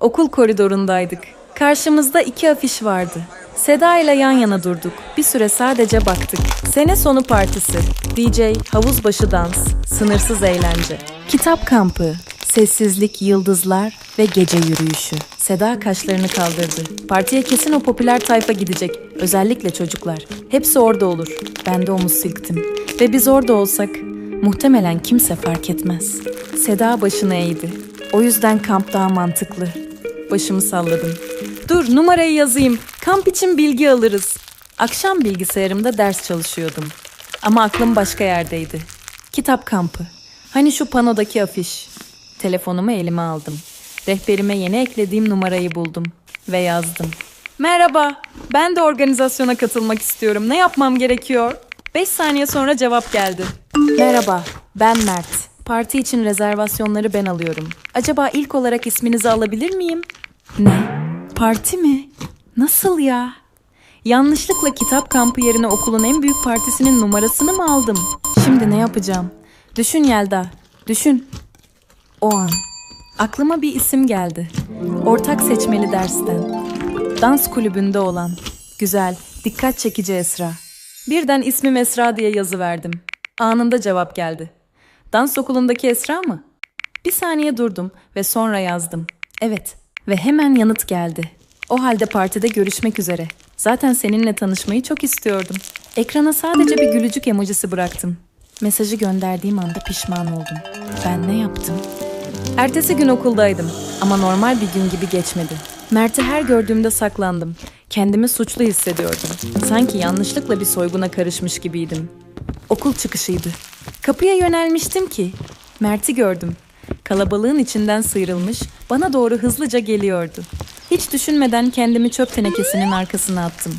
Okul koridorundaydık. Karşımızda iki afiş vardı. Seda ile yan yana durduk. Bir süre sadece baktık. Sene sonu partisi. DJ, havuz başı dans, sınırsız eğlence. Kitap kampı, sessizlik, yıldızlar ve gece yürüyüşü. Seda kaşlarını kaldırdı. Partiye kesin o popüler tayfa gidecek. Özellikle çocuklar. Hepsi orada olur. Ben de omuz silktim. Ve biz orada olsak muhtemelen kimse fark etmez. Seda başını eğdi. O yüzden kamp daha mantıklı. Başımı salladım. Dur numarayı yazayım. Kamp için bilgi alırız. Akşam bilgisayarımda ders çalışıyordum. Ama aklım başka yerdeydi. Kitap kampı. Hani şu panodaki afiş. Telefonumu elime aldım. Rehberime yeni eklediğim numarayı buldum ve yazdım. Merhaba, ben de organizasyona katılmak istiyorum. Ne yapmam gerekiyor? 5 saniye sonra cevap geldi. Merhaba, ben Mert. Parti için rezervasyonları ben alıyorum. Acaba ilk olarak isminizi alabilir miyim? Ne? Parti mi? Nasıl ya? Yanlışlıkla kitap kampı yerine okulun en büyük partisinin numarasını mı aldım? Şimdi ne yapacağım? Düşün Yelda, düşün. O an aklıma bir isim geldi. Ortak seçmeli dersten. Dans kulübünde olan. Güzel, dikkat çekici Esra. Birden ismim Esra diye yazı verdim. Anında cevap geldi. Dans okulundaki Esra mı? Bir saniye durdum ve sonra yazdım. Evet ve hemen yanıt geldi. O halde partide görüşmek üzere. Zaten seninle tanışmayı çok istiyordum. Ekrana sadece bir gülücük emojisi bıraktım. Mesajı gönderdiğim anda pişman oldum. Ben ne yaptım? Ertesi gün okuldaydım ama normal bir gün gibi geçmedi. Mert'i her gördüğümde saklandım. Kendimi suçlu hissediyordum. Sanki yanlışlıkla bir soyguna karışmış gibiydim. Okul çıkışıydı. Kapıya yönelmiştim ki Mert'i gördüm. Kalabalığın içinden sıyrılmış, bana doğru hızlıca geliyordu. Hiç düşünmeden kendimi çöp tenekesinin arkasına attım.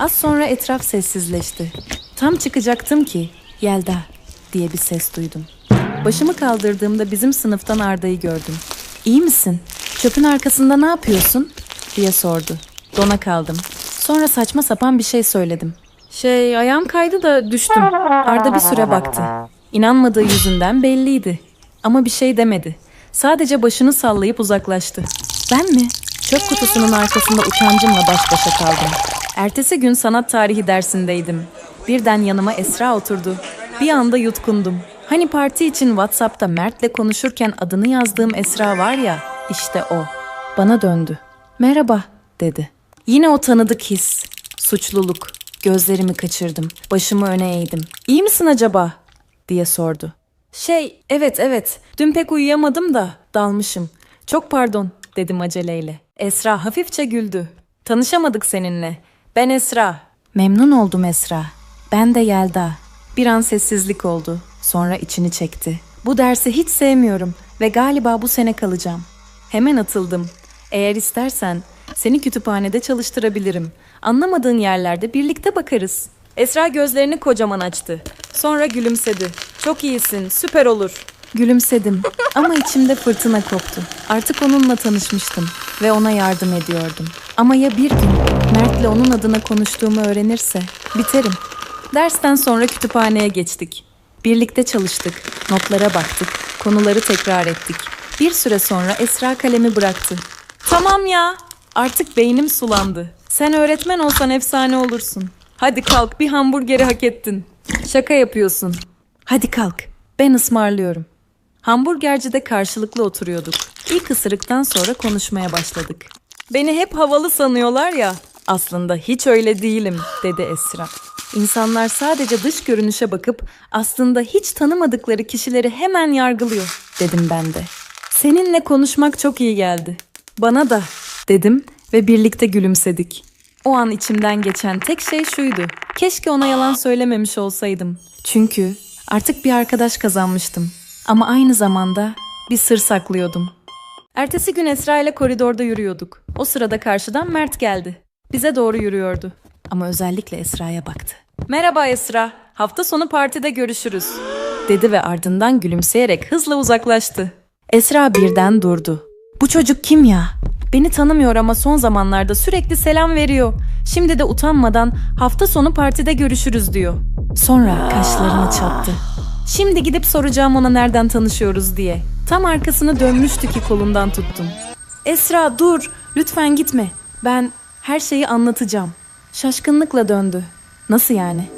Az sonra etraf sessizleşti. Tam çıkacaktım ki Yelda diye bir ses duydum. Başımı kaldırdığımda bizim sınıftan Arda'yı gördüm. İyi misin? Çöpün arkasında ne yapıyorsun? diye sordu. Dona kaldım. Sonra saçma sapan bir şey söyledim. Şey ayağım kaydı da düştüm. Arda bir süre baktı. İnanmadığı yüzünden belliydi. Ama bir şey demedi. Sadece başını sallayıp uzaklaştı. Ben mi? Çöp kutusunun arkasında utancımla baş başa kaldım. Ertesi gün sanat tarihi dersindeydim. Birden yanıma Esra oturdu. Bir anda yutkundum. Hani parti için WhatsApp'ta Mert'le konuşurken adını yazdığım Esra var ya, işte o. Bana döndü. Merhaba, dedi. Yine o tanıdık his. Suçluluk. Gözlerimi kaçırdım. Başımı öne eğdim. İyi misin acaba? diye sordu. Şey, evet evet. Dün pek uyuyamadım da dalmışım. Çok pardon, dedim aceleyle. Esra hafifçe güldü. Tanışamadık seninle. Ben Esra. Memnun oldum Esra. Ben de Yelda. Bir an sessizlik oldu. Sonra içini çekti. Bu dersi hiç sevmiyorum ve galiba bu sene kalacağım. Hemen atıldım. Eğer istersen seni kütüphanede çalıştırabilirim. Anlamadığın yerlerde birlikte bakarız. Esra gözlerini kocaman açtı. Sonra gülümsedi. Çok iyisin, süper olur. Gülümsedim ama içimde fırtına koptu. Artık onunla tanışmıştım ve ona yardım ediyordum. Ama ya bir gün Mert'le onun adına konuştuğumu öğrenirse biterim. Dersten sonra kütüphaneye geçtik. Birlikte çalıştık, notlara baktık, konuları tekrar ettik. Bir süre sonra Esra kalemi bıraktı. Tamam ya, artık beynim sulandı. Sen öğretmen olsan efsane olursun. Hadi kalk, bir hamburgeri hak ettin. Şaka yapıyorsun. Hadi kalk, ben ısmarlıyorum. Hamburgercide karşılıklı oturuyorduk. İlk ısırıktan sonra konuşmaya başladık. Beni hep havalı sanıyorlar ya. Aslında hiç öyle değilim, dedi Esra. İnsanlar sadece dış görünüşe bakıp aslında hiç tanımadıkları kişileri hemen yargılıyor, dedim ben de. Seninle konuşmak çok iyi geldi. Bana da, dedim ve birlikte gülümsedik. O an içimden geçen tek şey şuydu. Keşke ona yalan söylememiş olsaydım. Çünkü artık bir arkadaş kazanmıştım. Ama aynı zamanda bir sır saklıyordum. Ertesi gün Esra ile koridorda yürüyorduk. O sırada karşıdan Mert geldi. Bize doğru yürüyordu. Ama özellikle Esra'ya baktı. Merhaba Esra, hafta sonu partide görüşürüz. Dedi ve ardından gülümseyerek hızla uzaklaştı. Esra birden durdu. Bu çocuk kim ya? Beni tanımıyor ama son zamanlarda sürekli selam veriyor. Şimdi de utanmadan hafta sonu partide görüşürüz diyor. Sonra kaşlarını çattı. Şimdi gidip soracağım ona nereden tanışıyoruz diye. Tam arkasını dönmüştü ki kolundan tuttum. Esra dur, lütfen gitme. Ben her şeyi anlatacağım. Şaşkınlıkla döndü. Nasıl yani?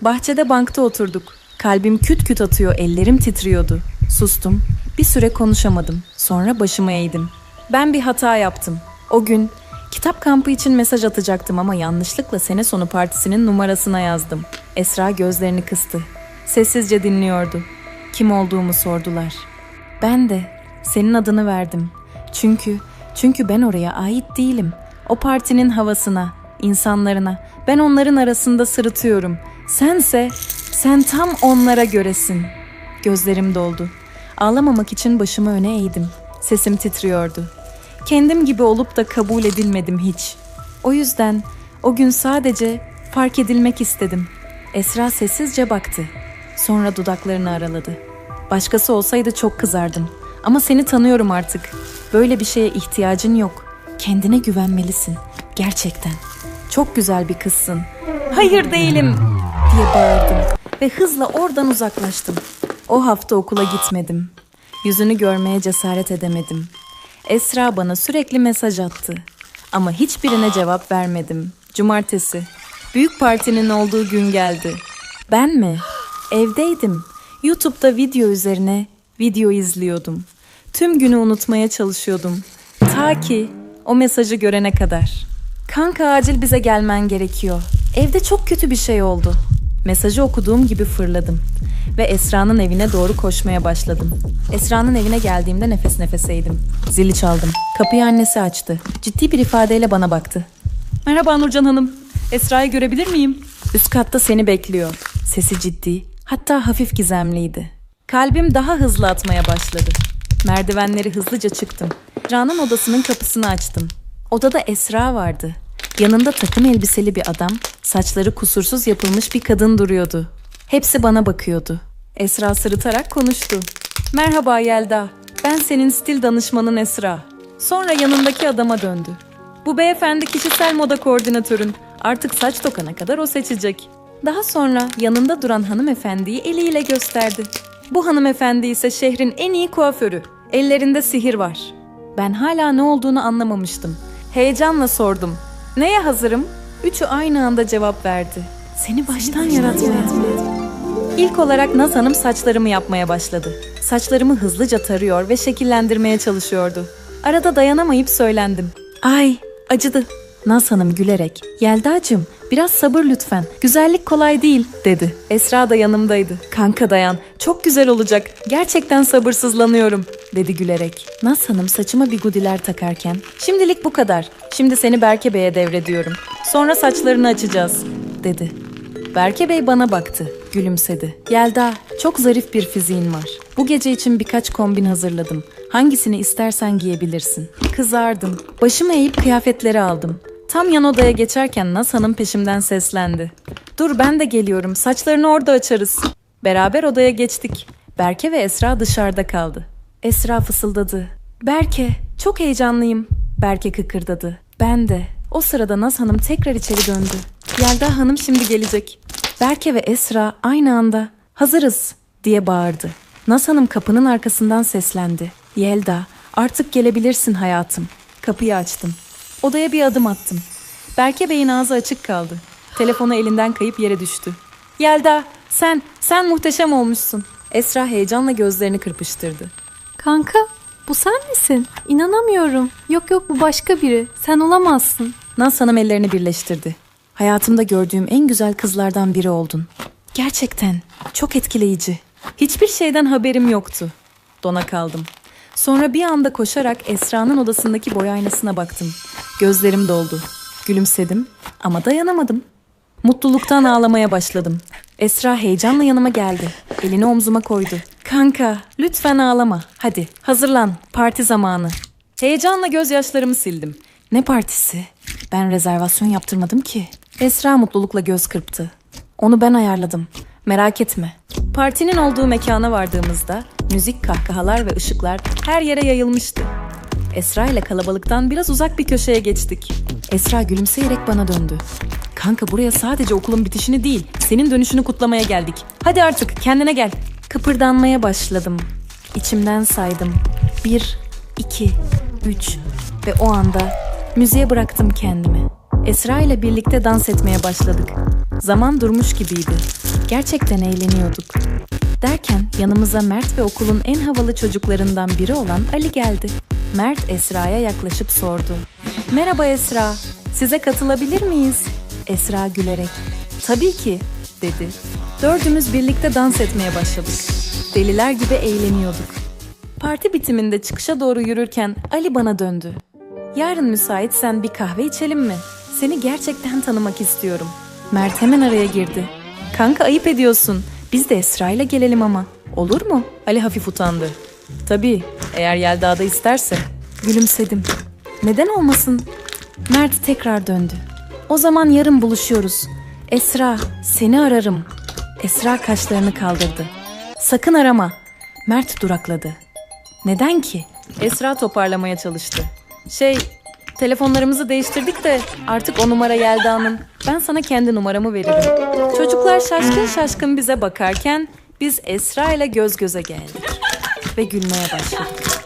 Bahçede bankta oturduk. Kalbim küt küt atıyor, ellerim titriyordu. Sustum. Bir süre konuşamadım. Sonra başımı eğdim. Ben bir hata yaptım. O gün kitap kampı için mesaj atacaktım ama yanlışlıkla sene sonu partisinin numarasına yazdım. Esra gözlerini kıstı. Sessizce dinliyordu. Kim olduğumu sordular. Ben de senin adını verdim. Çünkü çünkü ben oraya ait değilim. O partinin havasına, insanlarına, ben onların arasında sırıtıyorum. Sense, sen tam onlara göresin. Gözlerim doldu. Ağlamamak için başımı öne eğdim. Sesim titriyordu. Kendim gibi olup da kabul edilmedim hiç. O yüzden o gün sadece fark edilmek istedim. Esra sessizce baktı. Sonra dudaklarını araladı. Başkası olsaydı çok kızardım. Ama seni tanıyorum artık. Böyle bir şeye ihtiyacın yok. Kendine güvenmelisin. Gerçekten. Çok güzel bir kızsın. Hayır değilim diye bağırdım ve hızla oradan uzaklaştım. O hafta okula gitmedim. Yüzünü görmeye cesaret edemedim. Esra bana sürekli mesaj attı. Ama hiçbirine cevap vermedim. Cumartesi. Büyük partinin olduğu gün geldi. Ben mi? Evdeydim. YouTube'da video üzerine video izliyordum. Tüm günü unutmaya çalışıyordum. Ta ki o mesajı görene kadar. Kanka acil bize gelmen gerekiyor. Evde çok kötü bir şey oldu. Mesajı okuduğum gibi fırladım ve Esra'nın evine doğru koşmaya başladım. Esra'nın evine geldiğimde nefes nefeseydim. Zili çaldım. Kapıyı annesi açtı. Ciddi bir ifadeyle bana baktı. Merhaba Nurcan Hanım. Esra'yı görebilir miyim? Üst katta seni bekliyor. Sesi ciddi, hatta hafif gizemliydi. Kalbim daha hızlı atmaya başladı. Merdivenleri hızlıca çıktım. Esra'nın odasının kapısını açtım. Odada Esra vardı. Yanında takım elbiseli bir adam, saçları kusursuz yapılmış bir kadın duruyordu. Hepsi bana bakıyordu. Esra sırıtarak konuştu. Merhaba Yelda, ben senin stil danışmanın Esra. Sonra yanındaki adama döndü. Bu beyefendi kişisel moda koordinatörün. Artık saç tokana kadar o seçecek. Daha sonra yanında duran hanımefendiyi eliyle gösterdi. Bu hanımefendi ise şehrin en iyi kuaförü. Ellerinde sihir var. Ben hala ne olduğunu anlamamıştım. Heyecanla sordum. Neye hazırım? Üçü aynı anda cevap verdi. Seni baştan yaratmaya. İlk olarak Naz saçlarımı yapmaya başladı. Saçlarımı hızlıca tarıyor ve şekillendirmeye çalışıyordu. Arada dayanamayıp söylendim. Ay, acıdı. Naz Hanım gülerek, Yelda'cığım biraz sabır lütfen, güzellik kolay değil dedi. Esra da yanımdaydı. Kanka dayan, çok güzel olacak, gerçekten sabırsızlanıyorum dedi gülerek. Naz Hanım saçıma bigudiler takarken, şimdilik bu kadar, şimdi seni Berke Bey'e devrediyorum. Sonra saçlarını açacağız dedi. Berke Bey bana baktı, gülümsedi. Yelda, çok zarif bir fiziğin var. Bu gece için birkaç kombin hazırladım. Hangisini istersen giyebilirsin. Kızardım. Başımı eğip kıyafetleri aldım. Tam yan odaya geçerken Naz Hanım peşimden seslendi. Dur ben de geliyorum, saçlarını orada açarız. Beraber odaya geçtik. Berke ve Esra dışarıda kaldı. Esra fısıldadı. Berke, çok heyecanlıyım. Berke kıkırdadı. Ben de. O sırada Naz Hanım tekrar içeri döndü. Yelda Hanım şimdi gelecek. Berke ve Esra aynı anda hazırız diye bağırdı. Naz Hanım kapının arkasından seslendi. Yelda artık gelebilirsin hayatım. Kapıyı açtım. Odaya bir adım attım. Berke Bey'in ağzı açık kaldı. Telefonu elinden kayıp yere düştü. Yelda sen, sen muhteşem olmuşsun. Esra heyecanla gözlerini kırpıştırdı. Kanka, bu sen misin? İnanamıyorum. Yok yok bu başka biri. Sen olamazsın. Naz Hanım ellerini birleştirdi. Hayatımda gördüğüm en güzel kızlardan biri oldun. Gerçekten çok etkileyici. Hiçbir şeyden haberim yoktu. Dona kaldım. Sonra bir anda koşarak Esra'nın odasındaki boy aynasına baktım. Gözlerim doldu. Gülümsedim ama dayanamadım. Mutluluktan ağlamaya başladım. Esra heyecanla yanıma geldi. Elini omzuma koydu. Kanka, lütfen ağlama. Hadi, hazırlan. Parti zamanı. Heyecanla gözyaşlarımı sildim. Ne partisi? Ben rezervasyon yaptırmadım ki. Esra mutlulukla göz kırptı. Onu ben ayarladım. Merak etme. Partinin olduğu mekana vardığımızda müzik, kahkahalar ve ışıklar her yere yayılmıştı. Esra ile kalabalıktan biraz uzak bir köşeye geçtik. Esra gülümseyerek bana döndü. Kanka buraya sadece okulun bitişini değil, senin dönüşünü kutlamaya geldik. Hadi artık kendine gel. Kıpırdanmaya başladım. İçimden saydım. Bir, iki, üç ve o anda müziğe bıraktım kendimi. Esra ile birlikte dans etmeye başladık. Zaman durmuş gibiydi. Gerçekten eğleniyorduk. Derken yanımıza Mert ve okulun en havalı çocuklarından biri olan Ali geldi. Mert Esra'ya yaklaşıp sordu. Merhaba Esra, size katılabilir miyiz? Esra gülerek, tabii ki dedi. Dördümüz birlikte dans etmeye başladık. Deliler gibi eğleniyorduk. Parti bitiminde çıkışa doğru yürürken Ali bana döndü. Yarın müsaitsen bir kahve içelim mi? Seni gerçekten tanımak istiyorum. Mert hemen araya girdi. Kanka ayıp ediyorsun. Biz de Esra ile gelelim ama. Olur mu? Ali hafif utandı. Tabii, eğer Yelda da isterse. Gülümsedim. Neden olmasın? Mert tekrar döndü. O zaman yarın buluşuyoruz. Esra, seni ararım. Esra kaşlarını kaldırdı. Sakın arama. Mert durakladı. Neden ki? Esra toparlamaya çalıştı. Şey, telefonlarımızı değiştirdik de artık o numara Yelda'nın. Ben sana kendi numaramı veririm. Çocuklar şaşkın şaşkın bize bakarken biz Esra ile göz göze geldik. Ve gülmeye başladık.